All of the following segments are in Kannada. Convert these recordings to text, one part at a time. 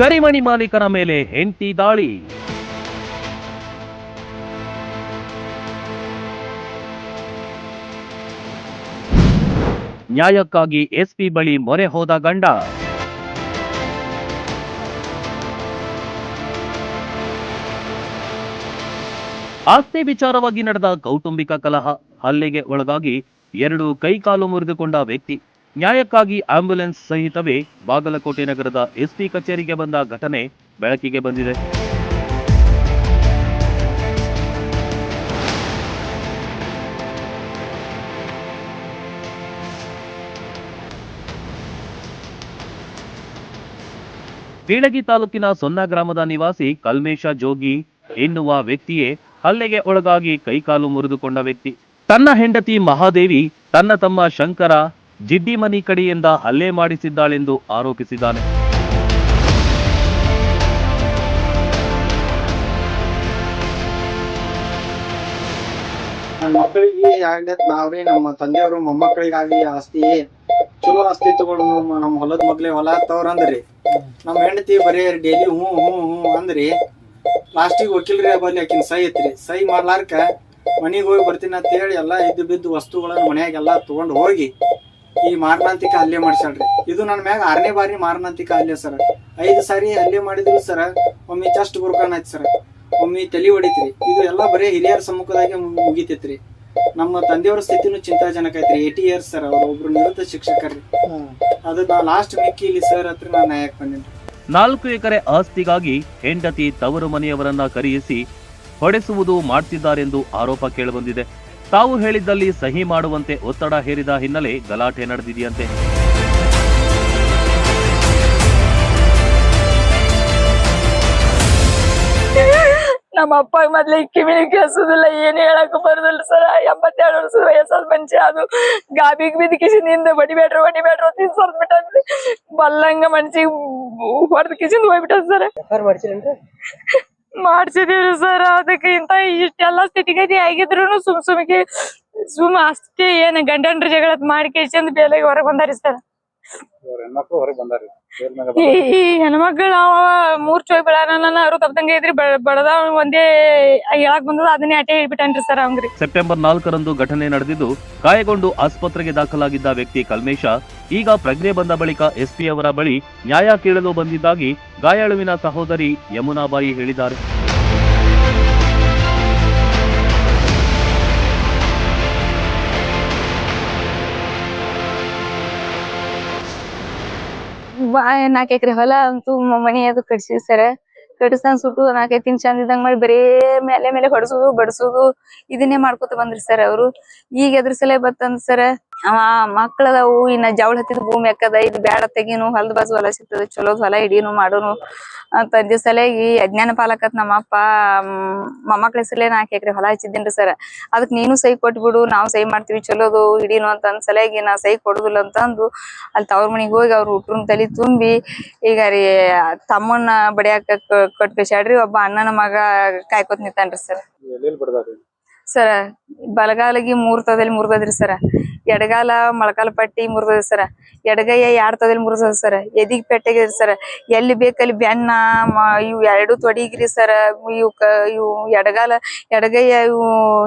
ಕರಿಮಣಿ ಮಾಲೀಕನ ಮೇಲೆ ಹೆಂಟಿ ದಾಳಿ. ನ್ಯಾಯಕ್ಕಾಗಿ ಎಸ್ಪಿ ಬಳಿ ಮೊರೆ ಹೋದ ಗಂಡ. ಆಸ್ತಿ ವಿಚಾರವಾಗಿ ನಡೆದ ಕೌಟುಂಬಿಕ ಕಲಹ, ಹಲ್ಲೆಗೆ ಒಳಗಾಗಿ ಎರಡು ಕೈಕಾಲು ಮುರಿದುಕೊಂಡ ವ್ಯಕ್ತಿ. ನ್ಯಾಯಕ್ಕಾಗಿ ಆಂಬ್ಯುಲೆನ್ಸ್ ಸಹಿತವೇ ಬಾಗಲಕೋಟೆ ನಗರದ ಎಸ್ಪಿ ಕಚೇರಿಗೆ ಬಂದ ಘಟನೆ ಬೆಳಕಿಗೆ ಬಂದಿದೆ. ಬೀಳಗಿ ತಾಲೂಕಿನ ಸೊನ್ನ ಗ್ರಾಮದ ನಿವಾಸಿ ಕಲ್ಮೇಶ ಜೋಗಿ ಎನ್ನುವ ವ್ಯಕ್ತಿಯೇ ಹಲ್ಲೆಗೆ ಒಳಗಾಗಿ ಕೈಕಾಲು ಮುರಿದುಕೊಂಡ ವ್ಯಕ್ತಿ. ತನ್ನ ಹೆಂಡತಿ ಮಹಾದೇವಿ, ತನ್ನ ತಮ್ಮ ಶಂಕರ ಜಿಡ್ಡಿಮನಿ ಕಡೆಯಿಂದ ಹಲ್ಲೆ ಮಾಡಿಸಿದ್ದಾಳೆಂದು ಆರೋಪಿಸಿದ್ದಾನೆ. ಮಕ್ಕಳಿಗೆ ಆಗ್ಲಿ, ನಾವ್ರಿ ನಮ್ಮ ತಂದೆಯವರು ಮೊಮ್ಮಕ್ಕಳಿಗಾಗಿ ಆಸ್ತಿ, ಚಲೋ ಆಸ್ತಿ ತಗೊಂಡು ನಮ್ಮ ಹೊಲದ ಮಗ್ಲೆ ಹೊಲ ತವ್ರ ಅಂದ್ರಿ. ನಮ್ಮ ಹೆಂಡತಿ ಬರೀ ಡೈಲಿ ಹ್ಞೂ ಹ್ಞೂ ಹ್ಞೂ ಅಂದ್ರಿ. ಲಾಸ್ಟಿಗೆ ವಕೀಲ್ರಿ ಬಲ್ಲಿ ಆಕಿನ ಸೈ ಐತ್ರಿ. ಸೈ ಮಾಡ್ಲಾರ್ಕ ಮನಿಗೆ ಹೋಗಿ ಬರ್ತೀನಿ ಅಂತ ಹೇಳಿ ಎಲ್ಲ ಇದ್ದು ಬಿದ್ದು ವಸ್ತುಗಳನ್ನ ಮನ್ಯಾಗೆಲ್ಲ ತಗೊಂಡು ಹೋಗಿ ಈ ಮಾರಣಾಂತಿಕ ಹಲ್ಲೆ ಮಾಡ್ಸ್ಯಾಳ್ರಿ. ಇದು ನನ್ನ ಮ್ಯಾಗ ಆರನೇ ಬಾರಿ ಮಾರಣಾಂತಿಕ ಹಲ್ಲೆ ಸರ್. ಐದು ಸಾರಿ ಹಲ್ಲೆ ಮಾಡಿದ್ರು ಸರ್, ಒಮ್ಮೆ ಚಸ್ಟ್ ಬುರ್ಕಾನ್ ಆಯ್ತು ಸರ್. ಒಮ್ಮೆ ತಲೆ ಹೊಡಿತ್ರಿ. ಇದು ಎಲ್ಲ ಬರೀ ಹಿರಿಯರ ಸಮ್ಮುಖದಾಗೆ ಮುಗಿತೈತ್ರಿ. ನಮ್ಮ ತಂದೆಯವರ ಸ್ಥಿತಿನೂ ಚಿಂತಾಜನಕ ಐತ್ರಿ. ಏಟಿ ಇಯರ್ಸ್ ಸರ್, ಅವ್ರ ಒಬ್ರು ನಿವೃತ್ತ ಶಿಕ್ಷಕರ್ರಿ. ಅದು ನಾ ಲಾಸ್ಟ್ ಮಿಕ್ಕಿ ಇಲ್ಲಿ ಸರ್ ಹತ್ರ ನಾ ನ್ಯಾಯಕ್ಕೆ ಬಂದಿನಿ. ನಾಲ್ಕು ಎಕರೆ ಆಸ್ತಿಗಾಗಿ ಹೆಂಡತಿ ತವರು ಮನೆಯವರನ್ನ ಕರೆಯಿಸಿ ಹೊಡೆಸುವುದು ಮಾಡ್ತಿದ್ದಾರೆಂದು ಆರೋಪ ಕೇಳಿಬಂದಿದೆ ತಾವು ಹೇಳಿದ್ದಲ್ಲಿ ಸಹಿ ಮಾಡುವಂತೆ ಒತ್ತಡ ಹೇರಿದ ಹಿನ್ನೆಲೆ ಗಲಾಟೆ ನಡೆದಿದೆಯಂತೆ. ನಮ್ಮ ಅಪ್ಪ ಮೊದ್ಲು ಕಿವಿನಿ ಕೇಳಿಸೋದಿಲ್ಲ ಏನು ಹೇಳಕ್ ಬರೋದಿಲ್ಲ ಸರ್. ಎಂಬತ್ತೆರಡು ವರ್ಷದ ವಯಸ್ಸಾದ ಮನುಷ್ಯ ಅದು. ಗಾಬಿಗೆ ಬಿದ್ದು ಕಿಶಿನಿಂದ ಬಡಿಬೇಡ್ರಿ ಬಡಿಬೇಡ್ರಿ ಅಂತ ಸರ್ದ್ ಬಿಟ್ಟಿ ಬಲ್ಲಂಗ ಮನ್ಸಿಗೆ ಹೊಡೆದ ಕಿಶಿಂದ ಹೋಗ್ಬಿಟ್ಟ ಸರ್. ಮಾಡ್ಸಿದೀವ್ರಿ ಸರ್. ಅದಕ್ಕೆ ಇಂತ ಇಷ್ಟೆಲ್ಲ ಸ್ಥಿತಿಗತಿ ಆಗಿದ್ರು ಸುಮ್ ಸುಮ್ಗೆ ಸುಮ್ ಅಷ್ಟೇ ಏನ್ ಗಂಡನ್ರ ಜಗಳ ಮಾಡಿ ಬೆಲೆಗೆ ಬೇಲೆಗೆ ಹೊರಗೆ ಬಂದಾರಿ ಸರ್. ಹೆಣ್ಮಕ್ಳು ಹೊರಗೆ ಬಂದಾರಿ. ಈ ಈ ಹೆಣ್ಮಕ್ಳು ಅವ ಮೂರ್ ಚೋಯ್ ಅವ್ರು ತಪ್ಪದಂಗ ಇದ್ರಿ ಬಡದ ಒಂದೇ ಹೇಳಕ್ ಬಂದದ ಅದನ್ನೇ ಅಟೆ ಹೇಳ್ಬಿಟ್ಟನ್ರಿ ಸರ್ ಅವಂಗ್ರಿ ಸೆಪ್ಟೆಂಬರ್ ನಾಲ್ಕರಂದು ಘಟನೆ ನಡೆದಿದ್ದು ಗಾಯಗೊಂಡು ಆಸ್ಪತ್ರೆಗೆ ದಾಖಲಾಗಿದ್ದ ವ್ಯಕ್ತಿ ಕಲ್ಮೇಶ ಈಗ ಪ್ರಜ್ಞೆ ಬಂದ ಬಳಿಕ ಎಸ್ಪಿ ಅವರ ಬಳಿ ನ್ಯಾಯ ಕೇಳಲು ಬಂದಿದ್ದಾಗಿ ಗಾಯಾಳುವಿನ ಸಹೋದರಿ ಯಮುನಾಬಾಯಿ ಹೇಳಿದ್ದಾರೆ. ಬಾ ನಾಲ್ಕು ಎಕರೆ ಹೊಲ ಅಂತೂ ಮನೆ ಅದು ಕಟ್ಸಿವಿ ಸರ್ ಕಟ್ಸಂಗ್ ಸುಟ್ಟು ನಾಲ್ಕೈದು ತಿಂಗ್ ಚಂದ ಇದ್ದಂಗ್ ಮಾಡಿ ಬರೇ ಮೇಲೆ ಮೇಲೆ ಹೊಡ್ಸೋದು, ಬಡ್ಸೋದು, ಇದನ್ನೇ ಮಾಡ್ಕೊತ ಬಂದ್ರಿ ಸರ್ ಅವರು. ಈಗ ಎದ್ರ ಸಲ ಬತ್ತಂದ್ ಸರ್ ಅವ ಮಕ್ಕಳದ ಇನ್ನ ಜವಳ ಹತ್ತಿದ ಭೂಮಿ ಹಾಕದ, ಇದ್ ಬ್ಯಾಡ ತೆಗೀನು, ಹೊಲದ ಬಾಜು ಹೊಲ ಸಿಗ್ತದ, ಚಲೋ ಹೊಲ ಹಿಡೀನು ಮಾಡೋನು ಅಂತ ಅಂದ ಸಲಗಿ ಅಜ್ಞಾನ ಪಾಲಕತ್ ನಮ್ಮ ಅಪ್ಪ ಮೊಮ್ಮಕ್ಳ ಹೆಸರಲ್ಲೇ ನಾಲ್ಕು ಹೊಲ ಹಚ್ಚಿದ್ದೇನ್ರಿ ಸರ್. ಅದಕ್ ನೀನು ಸಹಿ ಕೊಟ್ಬಿಡು ನಾವು ಸಹಿ ಮಾಡ್ತೀವಿ, ಚಲೋದು ಹಿಡೀನು ಅಂತ ಅಂದ್ ಸಲಗಿ ನಾ ಸಹಿ ಕೊಡುದಿಲ್ಲ ಅಂತಂದು ಅಲ್ಲಿ ತವ್ರ ಮನಿಗ್ ಹೋಗಿ ಅವ್ರ ಹುಟ್ರನ್ ತಲಿ ತುಂಬಿ ಈಗ ರೀ ತಮ್ಮನ್ನ ಬಡಿಯಾಕ ಕೊಟ್ ಕಳ್ಸ್ಯಾಡ್ರಿ ಒಬ್ಬ ಅಣ್ಣನ ಮಗ ಕಾಯ್ಕೊತ್ ನಿಂತಾನ್ರಿ ಸರ್. ಸರ, ಬಲಗಾಲಿಗೆ ಮೂರ್ ತೊದಲ್ಲಿ ಮುರ್ದದ್ರಿ ಸರ. ಎಡಗಾಲ ಮೊಳಕಾಲ ಪಟ್ಟಿ ಮುರಿದದ್ರಿ ಸರ. ಎಡಗೈಯ ಎರಡ್ ಮುರ್ದದ ಸರ. ಎದಿಗ್ ಪೆಟ್ಟಾಗಿದ್ರಿ ಸರ. ಎಲ್ಲಿ ಬೇಕಲ್ಲಿ ಬೆನ್ನ ಇವು ಎರಡು ತೊಡಿಗ್ರಿ ಸರ. ಇವು ಇವು ಎಡಗಾಲ, ಎಡಗೈಯ ಇವು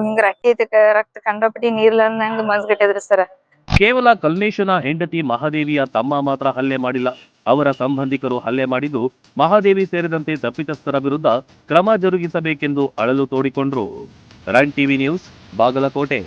ಹಿಂಗ ರಕ್ತ ರಕ್ತ ಕಂಡಪಟ್ಟಿ ನೀರ್ಲಂದಂಗ ಮನ್ಸ್ಗಟ್ಟದ್ರಿ ಸರ. ಕೇವಲ ಕಲ್ನೇಶನ ಹೆಂಡತಿ ಮಹಾದೇವಿಯ ತಮ್ಮ ಮಾತ್ರ ಹಲ್ಲೆ ಮಾಡಿಲ್ಲ. ಅವರ ಸಂಬಂಧಿಕರು ಹಲ್ಲೆ ಮಾಡಿದ್ದು ಮಹಾದೇವಿ ಸೇರಿದಂತೆ ತಪ್ಪಿತಸ್ಥರ ವಿರುದ್ಧ ಕ್ರಮ ಜರುಗಿಸಬೇಕೆಂದು ಅಳಲು ತೋಡಿಕೊಂಡ್ರು. Run TV news Bagalkote.